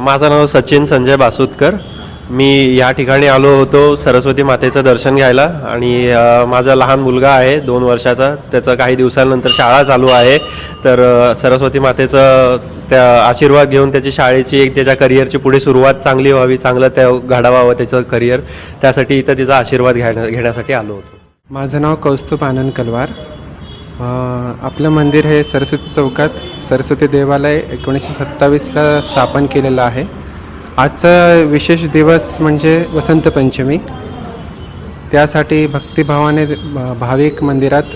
माझं नाव सचिन संजय बासुतकर मी या ठिकाणी आलो होतो सरस्वती मातेचं दर्शन घ्यायला आणि माझा लहान मुलगा आहे दोन वर्षाचा. त्याचं काही दिवसांनंतर शाळा चालू आहे. तर सरस्वती मातेचं त्या आशीर्वाद घेऊन त्याची शाळेची एक त्याच्या करिअरची पुढे सुरुवात चांगली व्हावी चांगलं त्या घडावावं त्याचं करिअर. त्यासाठी इथं तिचा आशीर्वाद घ्या घेण्यासाठी आलो होतो. माझं नाव कौस्तुभ आनंद कलवार. आपलं मंदिर हे सरस्वती चौकात सरस्वती देवालय एकोणीसशे सत्तावीसला स्थापन केलेलं आहे. आजचा विशेष दिवस म्हणजे वसंत पंचमी. त्यासाठी भक्तिभावाने भाविक मंदिरात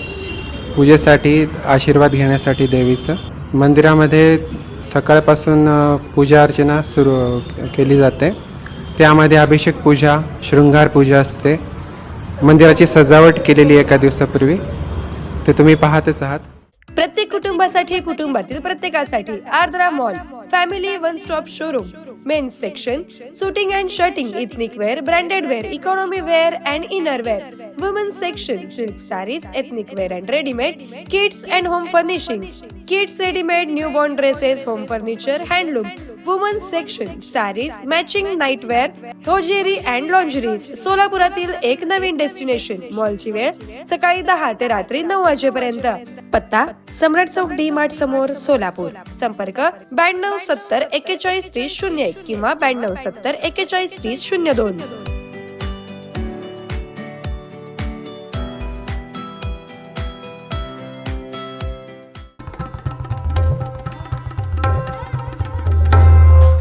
पूजेसाठी आशीर्वाद घेण्यासाठी देवीचं. मंदिरामध्ये सकाळपासून पूजा अर्चना सुरू केली जाते. त्यामध्ये अभिषेक पूजा शृंगार पूजा असते. मंदिराची सजावट केलेली एका दिवसापूर्वी. ते तुम्ही पाहतच आहात. प्रत्येक कुटुंबासाठी कुटुंबातील प्रत्येकासाठी Ardra mall family one stop showroom men's section suiting and shirting ethnic wear branded wear economy wear and inner wear. Women's section silk saris ethnic wear and readymade kids and home furnishing kids readymade newborn dresses home furniture handloom women's section saris matching nightwear hosiery and lingeries सोलापुरातील एक नवीन destination मॉलची वेळ सकाळी दहा ते रात्री नऊ वाजेपर्यंत पत्ता सम्राट चौक डी मार्ट समोर सोलापूर संपर्क ब्याण्णव सत्तर एक्केचाळीस तीस शून्य एक किंवा ब्याण्णव सत्तर एक्केचाळीस तीस शून्य दोन